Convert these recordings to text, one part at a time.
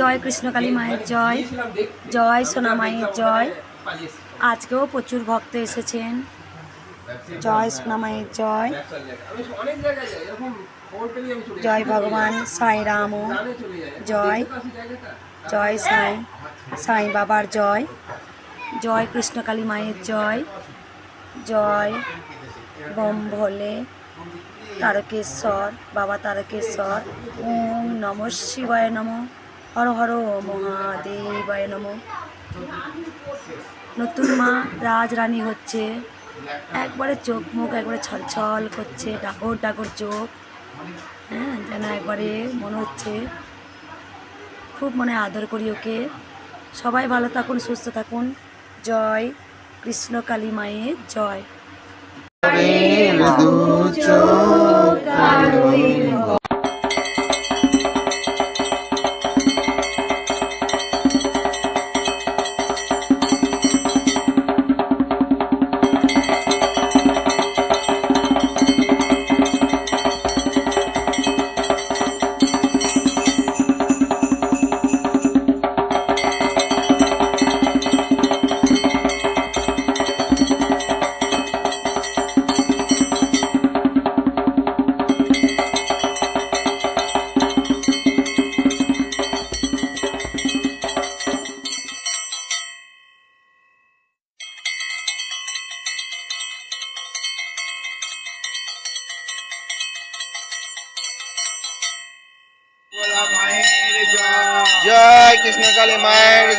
জয় কৃষ্ণকালী মায়ের জয় জয় সোনা মায়ের জয়। আজকেও প্রচুর ভক্ত এসেছেন। জয় সোনা মায়ের জয়। জয় ভগবান সাই রাম জয় জয় সাই সাই বাবার জয়। জয় কৃষ্ণকালী মায়ের জয়। জয় বম ভোলে তারকেশ্বর, বাবা তারকেশ্বর। ওম নম শিবায় নম। হর হর মহাদেবায় নম। নতুন মা রাজরানী হচ্ছে। একবারে চোখ মুখ একবারে ছলছল করছে, ডাকর ডাকর চোখ। হ্যাঁ যেন একবারে মনে হচ্ছে। খুব মনে আদর করি ওকে। সবাই ভালো থাকুন, সুস্থ থাকুন। জয় কৃষ্ণ কালী মায়ের জয়। জয় কৃষ্ণ কালী মায়ের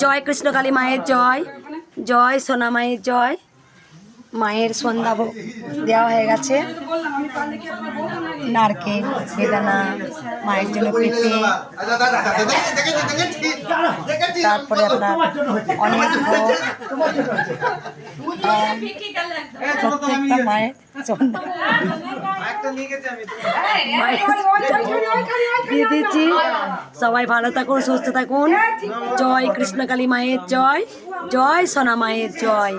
জয় কৃষ্ণ কালী কৃষ্ণকালী মায়ের জয় জয় সোনা মায়ের জয় মায়ের সন্ধ্যা ভোগ দেওয়া হয়ে গেছে। নারকেল বেদানা মায়ের জন্য পেঁপে। তারপরে আপনার অনেক ভোগ প্রত্যেকটা মায়ের দিয়ে দিচ্ছি সবাই ভালো থাকুন সুস্থ থাকুন জয় কৃষ্ণকালী মায়ের জয় জয় সোনা মায়ের জয়